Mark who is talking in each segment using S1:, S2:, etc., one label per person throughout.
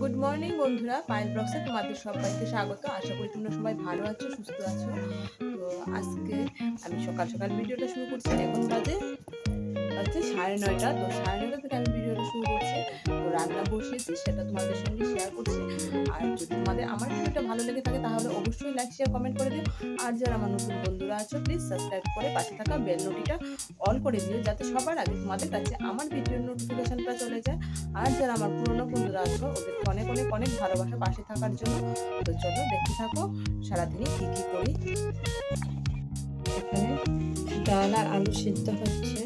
S1: Good morning বন্ধুরা। পায়েল ব্লগসে তোমাদের সবাইকে স্বাগত। আশা করি তোমরা সবাই ভালো আছো, সুস্থ আছো। তো আজকে আমি সকাল সকাল ভিডিওটা শুরু করছি। এখন বাজে বাজে সাড়ে নয়টা। তো সাড়ে নয়টা থেকে আমি ভিডিওটা শুরু করছি। তো রান্না বসিয়েছি, সেটা তোমাদের সঙ্গে শেয়ার করছি। আর যদি তোমাদের আমার ভিডিওটা ভালো লেগে থাকে, তাহলে অবশ্যই লাইক শেয়ার কমেন্ট করে দিও। আর যারা আমার নতুন বন্ধুরা আছো প্লিজ সাবস্ক্রাইব করে পাশে থাকা বেল নোটিটা অল করে দিও, যাতে সবার আগে তোমাদের কাছে আমার ভিডিওর নোটিফিকেশনটা চলে যায়। আর যারা আমার পুরনো বন্ধুরা আছো ওদের অনেক অনেক অনেক ভালোবাসা পাশে থাকার জন্য। তো চলো দেখতে থাকো সারাদিনে কী কী করি। এখানে ডাল আর আলু সিদ্ধ হচ্ছে।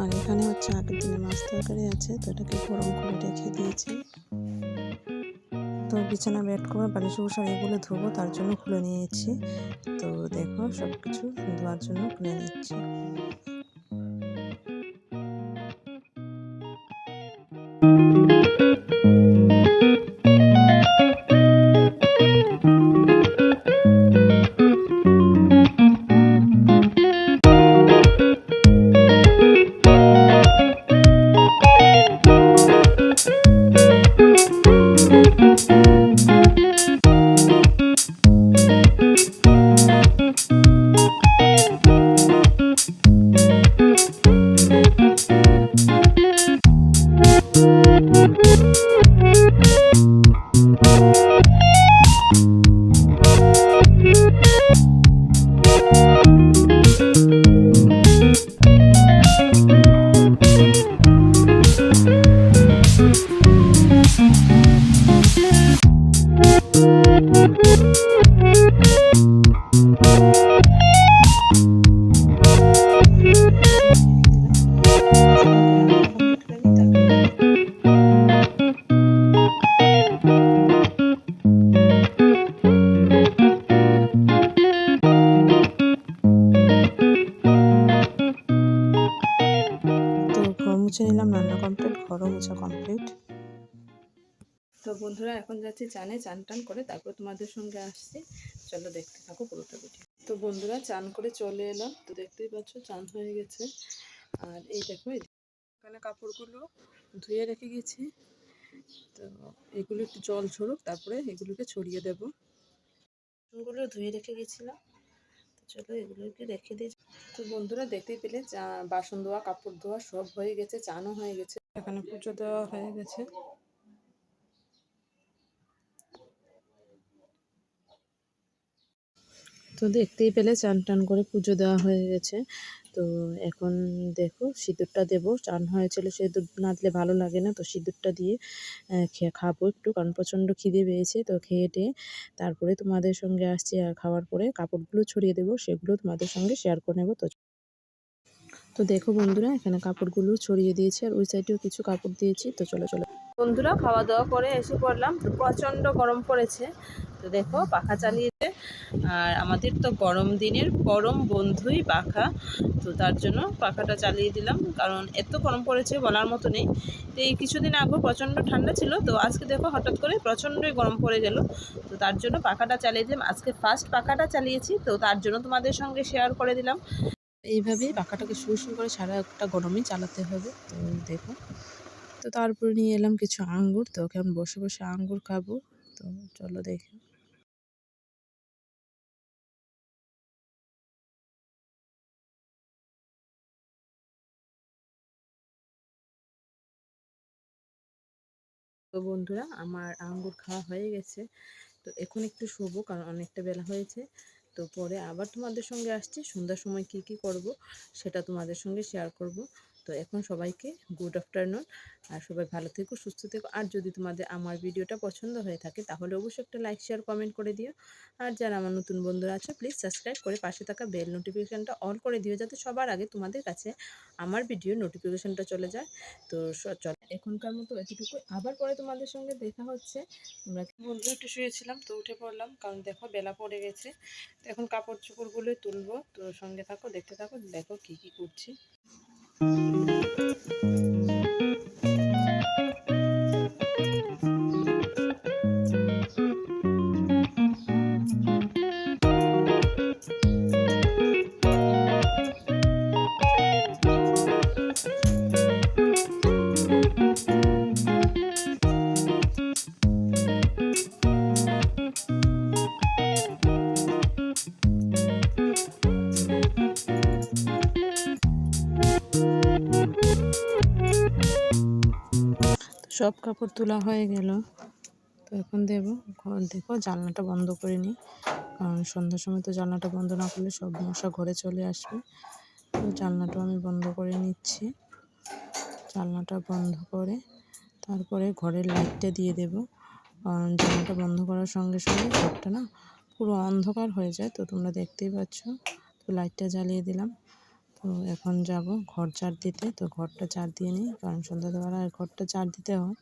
S2: আর এখানে হচ্ছে আগের দিনে মাছ তরকারি আছে, তো এটাকে গরম করে রেখে দিয়েছি। তো বিছানা বেড করে বালিশ বসার এগুলো ধোবো, তার জন্য খুলে নিয়েছি। তো দেখো সব কিছু ধোয়ার জন্য খুলে নিচ্ছি। ঘরও মুছা কমপ্লিট
S1: তো বন্ধুরা, এখন যাচ্ছি চানে, চান টান করে তারপর তোমাদের সঙ্গে আসছি। চলো দেখতে থাকো পুরোটা ভিডিও তো বন্ধুরা, চান করে চলে এলাম। তো দেখতেই পাচ্ছ, চান হয়ে গেছে। আর এই দেখো এখানে কাপড়গুলো ধুয়ে রেখে গেছি। তো এগুলো একটু জল ঝরুক, তারপরে এগুলোকে ছড়িয়ে দেব। বাসনগুলো ধুয়ে রেখে গেছিলাম। তো চলো এগুলোকে রেখে দিই। তো বন্ধুরা, দেখতেই পেলে, চা, বাসন ধোয়া, কাপড় ধোয়া সব হয়ে গেছে, চানও হয়ে গেছে। এখানে পুজো দেওয়া হয়ে গেছে। তো দেখতেই পেলে চান টান করে পুজো দেওয়া হয়ে গেছে। তো এখন দেখো সিঁদুরটা দেবো। চান হয়েছিল সিঁদুর না দিলে ভালো লাগে না। তো সিঁদুরটা দিয়ে খেয়ে খাব একটু, কারণ প্রচণ্ড খিদে পেয়েছে। তো খেয়ে টেয়ে তারপরে তোমাদের সঙ্গে আসছি, আর খাওয়ার পরে কাপড়গুলো ছড়িয়ে দেবো, সেগুলো তোমাদের সঙ্গে শেয়ার করে নেব। তো তো দেখো বন্ধুরা, এখানে কাপড়গুলো ছড়িয়ে দিয়েছি আর ওই সাইডেও কিছু কাপড় দিয়েছি। তো চলো চলো। বন্ধুরা খাওয়া দাওয়া করে এসে পড়লাম। তো প্রচণ্ড গরম পড়েছে। তো দেখো, পাখা চালিয়েছে। আর আমাদের তো গরম দিনের গরম বন্ধুই পাখা। তো তার জন্য পাখাটা চালিয়ে দিলাম। কারণ এত গরম পড়েছে বলার মতো নেই। তো এই কিছুদিন আগেও প্রচণ্ড ঠান্ডা ছিল। তো আজকে দেখো, হঠাৎ করে প্রচণ্ডই গরম পড়ে গেল। তো তার জন্য পাখাটা চালিয়ে দিলাম। আজকে ফার্স্ট পাখাটা চালিয়েছি। তো তার জন্য তোমাদের সঙ্গে শেয়ার করে দিলাম। এইভাবেই পাখাটাকে শুরু করে সারা একটা গরমে চালাতে হবে। তো দেখো তো তারপরে নিয়ে এলাম কিছু আঙ্গুর। তো এখন বসে বসে আঙ্গুর খাব। তো চলো দেখি। তো বন্ধুরা, আমার আঙ্গুর খাওয়া হয়ে গেছে। তো এখন একটু শোবো, কারণ অনেকটা বেলা হয়েছে। তো পরে আবার তোমাদের সঙ্গে আসছি। সন্ধ্যার সময় কি কি করব সেটা তোমাদের সঙ্গে শেয়ার করব। তো এখন সবাইকে গুড আফটারনুন আর সবাই ভালো থেকো, সুস্থ থেকো। আর যদি তোমাদের আমার ভিডিওটা পছন্দ হয়ে থাকে, তাহলে অবশ্যই একটা লাইক শেয়ার কমেন্ট করে দিও। আর যারা আমার নতুন বন্ধুরা আছে প্লিজ সাবস্ক্রাইব করে পাশে থাকা বেল নোটিফিকেশানটা অন করে দিও, যাতে সবার আগে তোমাদের কাছে আমার ভিডিও নোটিফিকেশানটা চলে যায়। তো চল, এখনকার মতো এতটুকু। আবার পরে তোমাদের সঙ্গে দেখা হচ্ছে। তোমরা বন্ধু একটু শুয়েছিলাম, তো উঠে পড়লাম, কারণ দেখো বেলা পড়ে গেছে। তো এখন কাপড় চোপড়গুলো তুলবো। তো সঙ্গে থাকো, দেখতে থাকো, দেখো কি কি করছি। Música সব কাপড় তোলা হয়ে গেল। তো এখন দেব দেখো জানলাটা বন্ধ করে নিই। কারণ সন্ধ্যার সময় তো জানলাটা বন্ধ না করলে সব মশা ঘরে চলে আসবে। তো জানলাটাও আমি বন্ধ করে নিচ্ছি। জানলাটা বন্ধ করে তারপরে ঘরের লাইটটা দিয়ে দেব। কারণ জানলাটা বন্ধ করার সঙ্গে সঙ্গে ঘরটা না পুরো অন্ধকার হয়ে যায়, তো তোমরা দেখতেই পাচ্ছ। তো লাইটটা জ্বালিয়ে দিলাম। তো এখন যাব ঘর চার দিতে। তো ঘরটা চার দিয়ে নিই, কারণ সন্ধ্যাবেলা ঘরটা চার দিতে হয়।